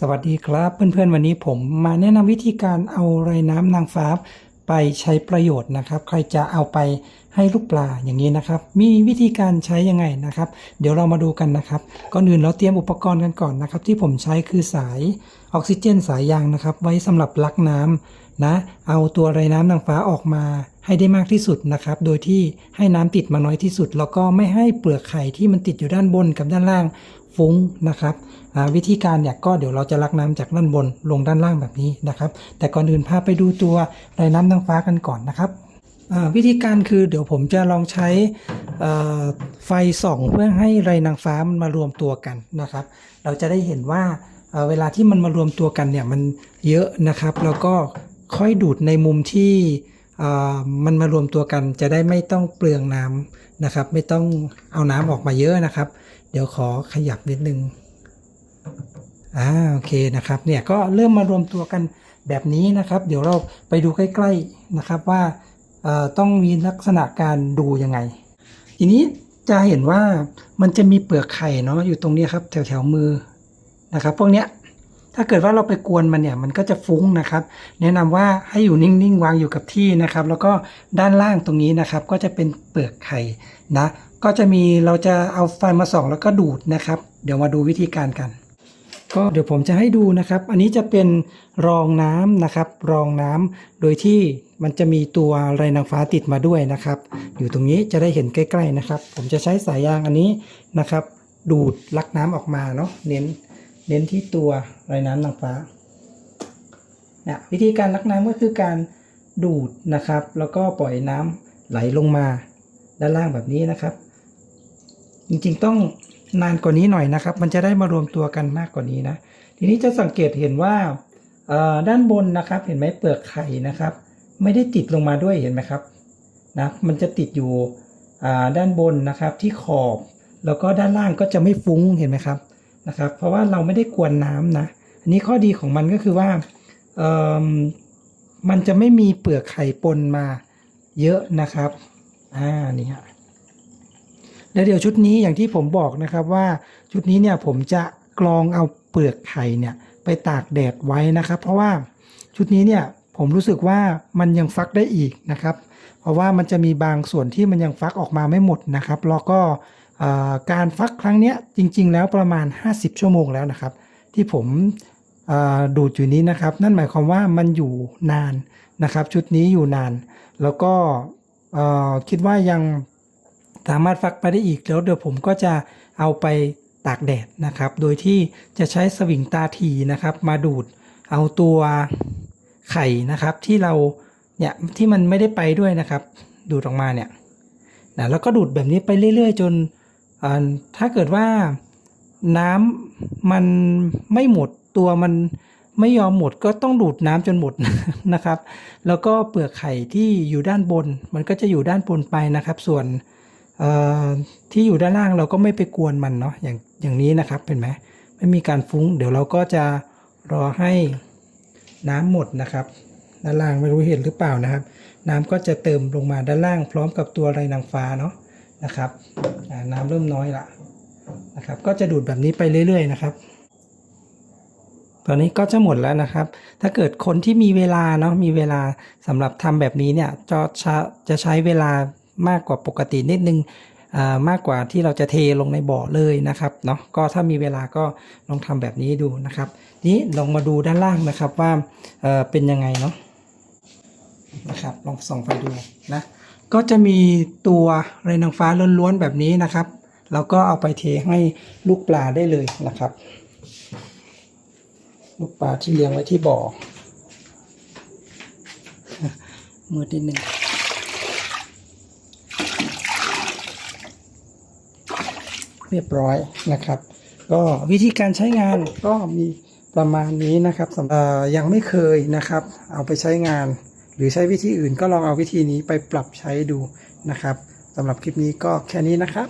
สวัสดีครับเพื่อนๆวันนี้ผมมาแนะนำวิธีการเอาไรน้ำนางฟ้าไปใช้ประโยชน์นะครับ ใครจะเอาไปให้ลูกปลาอย่างนี้นะครับ มีวิธีการใช้ยังไงนะครับ เดี๋ยวเรามาดูกันนะครับก่อนอื่นเราเตรียมอุปกรณ์กันก่อนนะครับ ที่ผมใช้คือสายออกซิเจนสายยางนะครับ ไว้สำหรับลักน้ำนะ เอาตัวไรน้ำนางฟ้าออกมา ให้ได้มากที่สุดนะครับ โดยที่ให้น้ำติดมาน้อยที่สุด แล้วก็ไม่ให้เปลือกไข่ที่มันติดอยู่ด้านบนกับด้านล่างฟุ้งนะครับวิธีการเนี่ยก็เดี๋ยวเราจะลักน้ำจากด้านบนลงด้านล่างแบบนี้นะครับ แต่ก่อนอื่นพาไปดูตัวไรน้ำนางฟ้ากันก่อนนะครับวิธีการคือเดี๋ยวผมจะลองใช้ไฟส่องเพื่อให้ไรนางฟ้ามันมารวมตัวกันนะครับ เราจะได้เห็นว่าเวลาที่มันมารวมตัวกันเนี่ยมันเยอะนะครับ แล้วก็ค่อยดูดในมุมที่ มันมารวมตัวกันจะได้ไม่ต้องเปลืองน้ำนะครับ ไม่ต้องเอาน้ำออกมาเยอะนะครับ เดี๋ยวขอขยับนิดนึงอ่าโอเคนะครับเนี่ยก็เริ่มมารวมตัวกันแบบนี้นะครับ เดี๋ยวเราไปดูใกล้ ๆนะครับว่าต้องมีลักษณะการดูยังไง ทีนี้จะเห็นว่ามันจะมีเปลือกไข่เนาะอยู่ตรงนี้ครับแถวแถวๆมือนะครับ พวกเนี้ย ถ้าเกิดว่าเราไปกวนมันเนี่ยมันก็จะฟุ้งนะครับ แนะนำว่าให้อยู่นิ่งๆ วางอยู่กับที่นะครับ แล้วก็ด้านล่างตรงนี้นะครับ ก็จะเป็นเปลือกไข่นะ ก็จะมีเราจะเอาไฟมาส่องแล้วก็ดูดนะครับ เดี๋ยวมาดูวิธีการกัน ก็เดี๋ยวผมจะให้ดูนะครับ อันนี้จะเป็นรองน้ำนะครับ รองน้ำโดยที่มันจะมีตัวไรนางฟ้าติดมาด้วยนะครับ อยู่ตรงนี้จะได้เห็นใกล้ ๆนะครับ ผมจะใช้สายยางอันนี้นะครับ ดูดลักน้ำออกมาเนาะเน้น เน้นที่ตัวไรน้ำนางฟ้านะวิธีการลักน้ำก็คือการดูดนะครับ แล้วก็ปล่อยน้ำไหลลงมา ด้านล่างแบบนี้นะครับ จริงๆต้องนานกว่านี้หน่อยนะครับ มันจะได้มารวมตัวกันมากกว่านี้นะ ทีนี้จะสังเกตเห็นว่าด้านบนนะครับ เห็นไหมเปลือกไข่นะครับ ไม่ได้ติดลงมาด้วยเห็นไหมครับนะมันจะติดอยู่ด้านบนนะครับที่ขอบ แล้วก็ด้านล่างก็จะไม่ฟุ้งเห็นไหมครับ นะครับ เพราะว่าเราไม่ได้กวนน้ำนะอันนี้ข้อดีของมันก็คือว่าเอ่อมันจะไม่มีเปลือกไข่ปนมาเยอะนะครับอ่านี่ฮะแล้วเดี๋ยวชุดนี้อย่างที่ผมบอกนะครับว่าชุดนี้เนี่ยผมจะกรองเอาเปลือกไข่เนี่ยไปตากแดดไว้นะครับ เพราะว่าชุดนี้เนี่ยผมรู้สึกว่ามันยังฟักได้อีกนะครับ เพราะว่ามันจะมีบางส่วนที่มันยังฟักออกมาไม่หมดนะครับ แล้วก็ การฟักครั้งนี้จริง ๆ แล้วประมาณ 50 ชั่วโมงแล้วนะครับ ที่ผมดูดอยู่นี้นะครับ นั่นหมายความว่ามันอยู่นานนะครับ ชุดนี้อยู่นาน แล้วก็คิดว่ายังสามารถฟักไปได้อีกแล้วเดี๋ยวผมก็จะเอาไปตากแดดนะครับ โดยที่จะใช้สวิงตาทีนะครับ มาดูดเอาตัวไข่นะครับที่เราเนี่ยที่มันไม่ได้ไปด้วยนะครับ ดูดออกมาเนี่ยนะแล้วก็ดูดแบบนี้ไปเรื่อย ๆ จน ถ้าเกิดว่าน้ำมันไม่หมดตัวมันไม่ยอมหมดก็ต้องดูดน้ำจนหมดนะครับ แล้วก็เปลือกไข่ที่อยู่ด้านบน มันก็จะอยู่ด้านบนไปนะครับ ส่วนที่อยู่ด้านล่างเราก็ไม่ไปกวนมันเนาะอย่างอย่างนี้นะครับเห็นไหมไม่มีการฟุ้ง เดี๋ยวเราก็จะรอให้น้ำหมดนะครับ ด้านล่างไม่รู้เห็นหรือเปล่านะครับ น้ำก็จะเติมลงมาด้านล่างพร้อมกับตัวไรนางฟ้าเนาะนะครับ น้ำเริ่มน้อยละนะครับก็จะดูดแบบนี้ไปเรื่อย ๆ นะครับ ตอนนี้ก็จะหมดแล้วนะครับ ถ้าเกิดคนที่มีเวลาเนาะมีเวลาสำหรับทำแบบนี้เนี่ยจะใช้จะใช้เวลามากกว่าปกตินิดนึงอ่ามากกว่าที่เราจะเทลงในบ่อเลยนะครับเนาะก็ถ้ามีเวลาก็ลองทำแบบนี้ดูนะครับ นี้ลองมาดูด้านล่างนะครับว่าเอ่อเป็นยังไงเนาะ นะครับ ลองส่องไฟดูนะ ก็จะมีตัวไรนางฟ้าล้วนๆแบบนี้นะครับแล้วก็เอาไปเทให้ลูกปลาได้เลยนะครับ ลูกปลาที่เลี้ยงไว้ที่บ่อมือนิดหนึ่งเรียบร้อยนะครับ ก็วิธีการใช้งานก็มีประมาณนี้นะครับสำหรับยังไม่เคยนะครับ เอาไปใช้งาน หรือใช้วิธีอื่นก็ลองเอาวิธีนี้ไปปรับใช้ดูนะครับสำหรับคลิปนี้ก็แค่นี้นะครับ